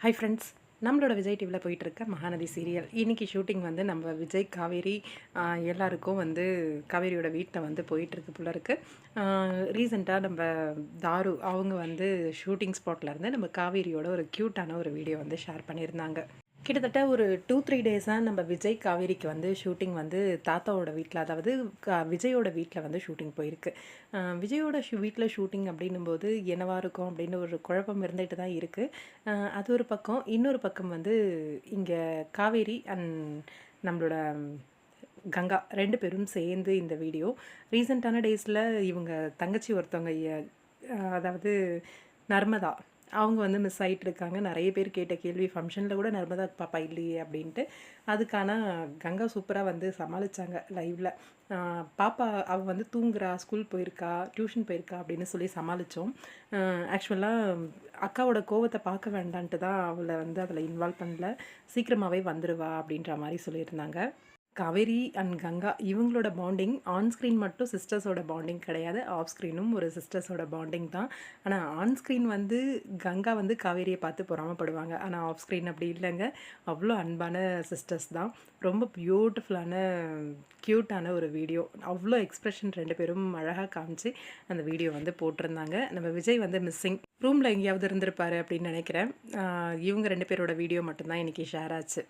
Hi friends நம்மளோட விஜய் டிவியில் போயிட்டுருக்க மகாநதி சீரியல் இன்றைக்கி ஷூட்டிங் வந்து நம்ம விஜய் காவேரி எல்லாருக்கும் வந்து காவேரியோட வீட்டில் வந்து போயிட்டுருக்கு போல இருக்குது ரீசெண்டாக நம்ம தாரு அவங்க வந்து ஷூட்டிங் ஸ்பாட்டில் இருந்து நம்ம காவேரியோட ஒரு க்யூட்டான ஒரு வீடியோ வந்து ஷேர் பண்ணியிருந்தாங்க. கிட்டத்தட்ட ஒரு டூ த்ரீ டேஸாக நம்ம விஜய் காவேரிக்கு வந்து ஷூட்டிங் வந்து தாத்தாவோட வீட்டில் அதாவது கா- விஜயோட வீட்டில் வந்து ஷூட்டிங் போயிருக்கு. விஜயோட ஷூ வீட்டில் ஷூட்டிங் அப்படின்னும் போது என்னவா இருக்கும் அப்படின்னு ஒரு குழப்பம் இருந்துகிட்டு தான் இருக்குது அது ஒரு பக்கம். இன்னொரு பக்கம் வந்து இங்கே காவேரி அண்ட் நம்மளோட கங்கா ரெண்டு பேரும் சேர்ந்து இந்த வீடியோ. ரீசெண்டான டேஸில் இவங்க தங்கச்சி ஒருத்தவங்க அதாவது நர்மதா. அவங்க வந்து மிஸ் ஆகிட்டு இருக்காங்க. நிறைய பேர் கேட்ட கேள்வி ஃபங்க்ஷனில் கூட நர்மதா பாப்பா இல்லையே? அப்படின்ட்டு. அதுக்கான கங்கா சூப்பராக வந்து சமாளித்தாங்க லைவில் பாப்பா அவள் வந்து தூங்குறா ஸ்கூல் போயிருக்கா டியூஷன் போயிருக்கா அப்படின்னு சொல்லி சமாளித்தோம் ஆக்சுவலாக அக்காவோட கோவத்தை பார்க்க வேண்டான்ட்டு தான் அவளை வந்து அதில் இன்வால்வ் பண்ணல. சீக்கிரமாகவே வந்துடுவா அப்படின்ற மாதிரி சொல்லியிருந்தாங்க. காவேரி அண்ட் கங்கா இவங்களோட பாண்டிங் ஆன் ஸ்க்ரீன் மட்டும் சிஸ்டர்ஸோட பாண்டிங் கிடையாது. ஆஃப் ஸ்க்ரீனும் ஒரு சிஸ்டர்ஸோட பாண்டிங் தான். ஆனால் ஆன் ஸ்க்ரீன் வந்து கங்கா வந்து காவேரியை பார்த்து பொறாமப்படுவாங்க. ஆனால் ஆஃப் ஸ்க்ரீன் அப்படி இல்லைங்க. அவ்வளோ அன்பான சிஸ்டர்ஸ் தான். ரொம்ப பியூட்டிஃபுல்லான க்யூட்டான ஒரு வீடியோ அவ்வளோ எக்ஸ்ப்ரெஷன் ரெண்டு பேரும் அழகாக காமிச்சு அந்த வீடியோ வந்து போட்டிருந்தாங்க. நம்ம விஜய் வந்து மிஸ்ஸிங் ரூமில் எங்கேயாவது இருந்திருப்பாரு அப்படின்னு நினைக்கிறேன். இவங்க ரெண்டு பேரோட வீடியோ மட்டும்தான் இன்றைக்கி ஷேர் ஆச்சு.